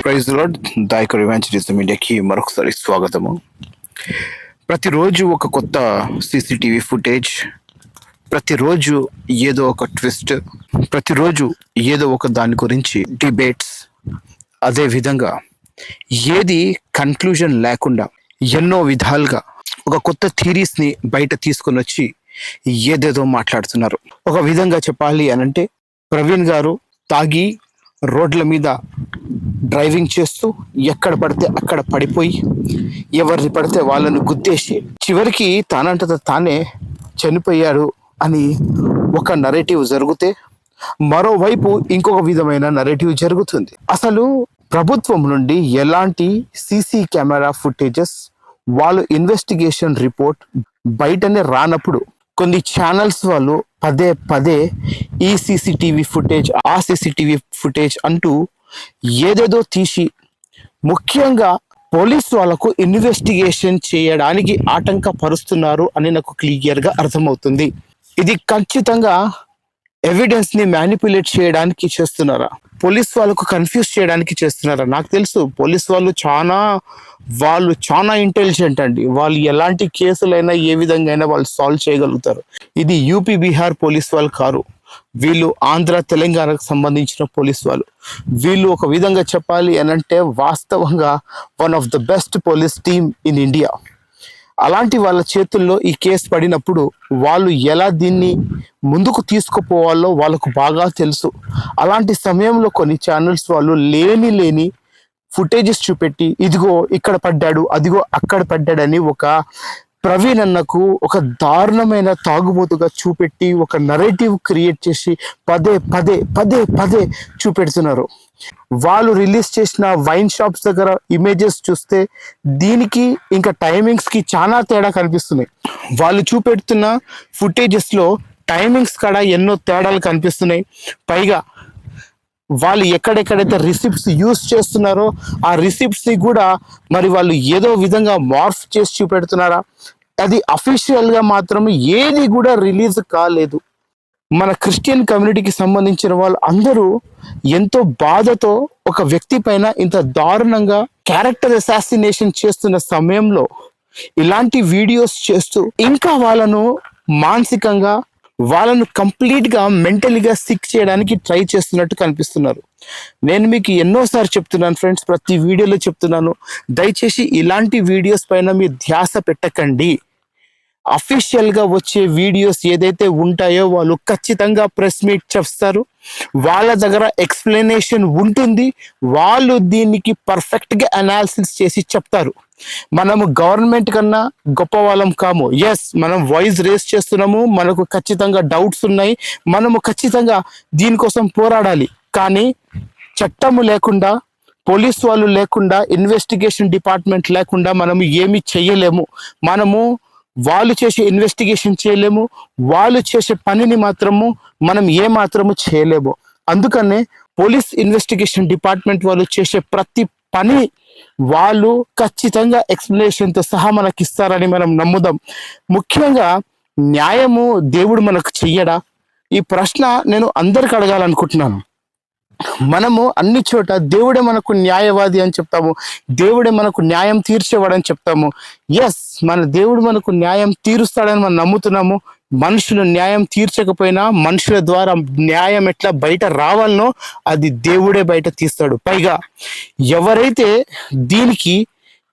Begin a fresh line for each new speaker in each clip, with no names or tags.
Praise lord దాయక evangelism మీడియాకి మరొకసారి స్వాగతము. ప్రతిరోజు ఒక కొత్త సీసీటీవీ ఫుటేజ్ ప్రతిరోజు ఏదో ఒక ట్విస్ట్ ప్రతిరోజు ఏదో ఒక దాని గురించి డిబేట్స్ అదేవిధంగా ఏది కన్క్లూజన్ లేకుండా ఎన్నో విధాలుగా ఒక కొత్త థీరీస్ని బయట తీసుకొని వచ్చి ఏదేదో మాట్లాడుతున్నారు. ఒక విధంగా చెప్పాలి అనంటే ప్రవీణ్ గారు తాగి రోడ్ల మీద డ్రైవింగ్ చేస్తూ ఎక్కడ పడితే అక్కడ పడిపోయి ఎవరిని పడితే వాళ్ళను గుద్దేసి చివరికి తానంతట తానే చనిపోయాడు అని ఒక నరేటివ్ జరిగితే మరోవైపు ఇంకొక విధమైన నరేటివ్ జరుగుతుంది. అసలు ప్రభుత్వం నుండి ఎలాంటి సీసీ కెమెరా ఫుటేజెస్ వాళ్ళు ఇన్వెస్టిగేషన్ రిపోర్ట్ బయటనే రానప్పుడు కొన్ని ఛానల్స్ వాళ్ళు పదే పదే ఈ సీసీటీవీ ఫుటేజ్ ఆ సీసీటీవీ ఫుటేజ్ అంటూ ఏదేదో తీసి ముఖ్యంగా పోలీస్ వాళ్ళకు ఇన్వెస్టిగేషన్ చేయడానికి ఆటంకపరుస్తున్నారు అని నాకు క్లియర్గా అర్థమవుతుంది. ఇది ఖచ్చితంగా ఎవిడెన్స్ని మ్యానిపులేట్ చేయడానికి చేస్తున్నారా? పోలీస్ వాళ్ళకు కన్ఫ్యూజ్ చేయడానికి చేస్తున్నారా? నాకు తెలుసు పోలీస్ వాళ్ళు చాలా వాళ్ళు చాలా ఇంటెలిజెంట్ అండి. వాళ్ళు ఎలాంటి కేసులైనా ఏ విధంగా అయినా వాళ్ళు సాల్వ్ చేయగలుగుతారు. ఇది యూపీ బీహార్ పోలీస్ వాళ్ళు కారు. వీళ్ళు ఆంధ్ర తెలంగాణకు సంబంధించిన పోలీస్ వాళ్ళు. వీళ్ళు ఒక విధంగా చెప్పాలి అని అంటే వాస్తవంగా one of the best police team in India అలాంటి వాళ్ళ చేతుల్లో ఈ కేసు పడినప్పుడు వాళ్ళు ఎలా దీన్ని ముందుకు తీసుకుపోవాలో వాళ్ళకు బాగా తెలుసు. అలాంటి సమయంలో కొన్ని ఛానల్స్ వాళ్ళు లేని లేని ఫుటేజెస్ చూపెట్టి ఇదిగో ఇక్కడ పడ్డాడు అదిగో అక్కడ పడ్డాడని ఒక ప్రవీణ్ అన్నకు ఒక దారుణమైన తాగుబోతుగా చూపెట్టి ఒక నరేటివ్ క్రియేట్ చేసి పదే పదే పదే పదే చూపెడుతున్నారు. వాళ్ళు రిలీజ్ చేసిన వైన్ షాప్స్ దగ్గర ఇమేజెస్ చూస్తే దీనికి ఇంకా టైమింగ్స్కి చాలా తేడా కనిపిస్తున్నాయి. వాళ్ళు చూపెడుతున్న ఫుటేజెస్లో టైమింగ్స్ కూడా ఎన్నో తేడాలు కనిపిస్తున్నాయి. పైగా వాళ్ళు ఎక్కడెక్కడైతే రిసిప్ట్స్ యూస్ చేస్తున్నారో ఆ రిసిప్ట్స్ని కూడా మరి వాళ్ళు ఏదో విధంగా మార్ఫ్ చేసి చూపెడుతున్నారా? అది అఫీషియల్గా మాత్రం ఏది కూడా రిలీజ్ కాలేదు. మన క్రిస్టియన్ కమ్యూనిటీకి సంబంధించిన వాళ్ళు అందరూ ఎంతో బాధతో ఒక వ్యక్తి పైన ఇంత దారుణంగా క్యారెక్టర్ అసాసినేషన్ చేస్తున్న సమయంలో ఇలాంటి వీడియోస్ చేస్తూ ఇంకా వాళ్ళను మానసికంగా వాళ్ళను కంప్లీట్గా మెంటలీగా సిక్ చేయడానికి ట్రై చేస్తున్నట్టు కనిపిస్తున్నారు. నేను మీకు ఎన్నోసార్లు చెప్తున్నాను ఫ్రెండ్స్ ప్రతి వీడియోలో చెప్తున్నాను దయచేసి ఇలాంటి వీడియోస్ పైన మీ ధ్యాస పెట్టకండి. అఫీషియల్గా వచ్చే వీడియోస్ ఏదైతే ఉంటాయో వాళ్ళు ఖచ్చితంగా ప్రెస్ మీట్ చేస్తారు. వాళ్ళ దగ్గర ఎక్స్ప్లెనేషన్ ఉంటుంది. వాళ్ళు దీనికి పర్ఫెక్ట్గా అనాలిసిస్ చేసి చెప్తారు. మనము గవర్నమెంట్ కన్నా గొప్ప వాళ్ళం కాము. ఎస్ మనం వాయిస్ రేస్ చేస్తున్నాము. మనకు ఖచ్చితంగా డౌట్స్ ఉన్నాయి. మనము ఖచ్చితంగా దీనికోసం పోరాడాలి. కానీ చట్టము లేకుండా పోలీస్ వాళ్ళు లేకుండా ఇన్వెస్టిగేషన్ డిపార్ట్మెంట్ లేకుండా మనము ఏమి చేయలేము. మనము వాళ్ళు చేసే ఇన్వెస్టిగేషన్ చేయలేము వాళ్ళు చేసే పనిని మాత్రము మనం ఏ మాత్రము చేయలేము. అందుకనే పోలీస్ ఇన్వెస్టిగేషన్ డిపార్ట్మెంట్ వాళ్ళు చేసే ప్రతి పని వాళ్ళు ఖచ్చితంగా ఎక్స్ప్లెనేషన్తో సహా మనకి ఇస్తారని మనం నమ్ముదాం. ముఖ్యంగా న్యాయము దేవుడు మనకు చెయ్యడా? ఈ ప్రశ్న నేను అందరికి అడగాలనుకుంటున్నాను. మనము అన్ని చోట దేవుడే మనకు న్యాయవాది అని చెప్తాము. దేవుడే మనకు న్యాయం తీర్చేవాడని చెప్తాము. ఎస్ మన దేవుడు మనకు న్యాయం తీరుస్తాడని మనం నమ్ముతున్నాము. మనుషులు న్యాయం తీర్చకపోయినా మనుషుల ద్వారా న్యాయం ఎట్లా బయట రావాలనో అది దేవుడే బయట తీస్తాడు. పైగా ఎవరైతే దీనికి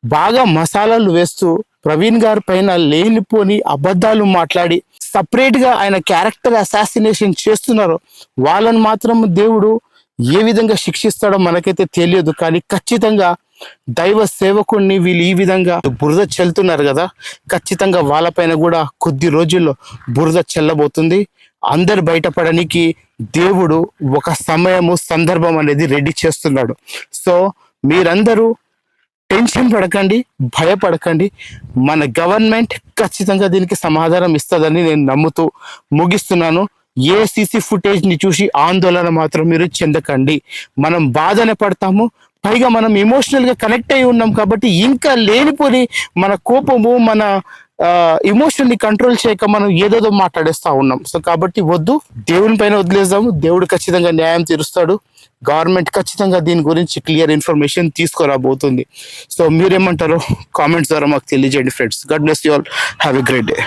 బాగా మసాలాలు వేస్తూ ప్రవీణ్ గారి పైన లేనిపోని అబద్ధాలు మాట్లాడి సపరేట్గా ఆయన క్యారెక్టర్ అసాసినేషన్ చేస్తున్నారో వాళ్ళని మాత్రం దేవుడు ఏ విధంగా శిక్షిస్తాడో మనకైతే తెలియదు కానీ ఖచ్చితంగా దైవ సేవకుణ్ణి వీళ్ళు ఈ విధంగా బురద చెల్లుతున్నారు కదా. ఖచ్చితంగా వాళ్ళపైన కూడా కొద్ది రోజుల్లో బురద చెల్లబోతుంది. అందరు బయటపడడానికి దేవుడు ఒక సమయము సందర్భం అనేది రెడీ చేస్తున్నాడు. సో మీరందరూ టెన్షన్ పడకండి భయపడకండి. మన గవర్నమెంట్ ఖచ్చితంగా దీనికి సమాధానం ఇస్తుందని నేను నమ్ముతూ ముగిస్తున్నాను. ఏ సీసీ ఫుటేజ్ని చూసి ఆందోళన మాత్రం మీరు చెందకండి. మనం బాధన పడతాము పైగా మనం ఎమోషనల్గా కనెక్ట్ అయి ఉన్నాం కాబట్టి ఇంకా లేనిపోని మన కోపము మన ఇమోషన్ని కంట్రోల్ చేయక మనం ఏదేదో మాట్లాడేస్తా ఉన్నాం. సో కాబట్టి వద్దు దేవుని పైన వదిలేద్దాము. దేవుడు ఖచ్చితంగా న్యాయం తీరుస్తాడు. గవర్నమెంట్ ఖచ్చితంగా దీని గురించి క్లియర్ ఇన్ఫర్మేషన్ తీసుకురాబోతుంది. సో మీరేమంటారో కామెంట్స్ ద్వారా మాకు తెలియజేయండి friends god bless you all have a great day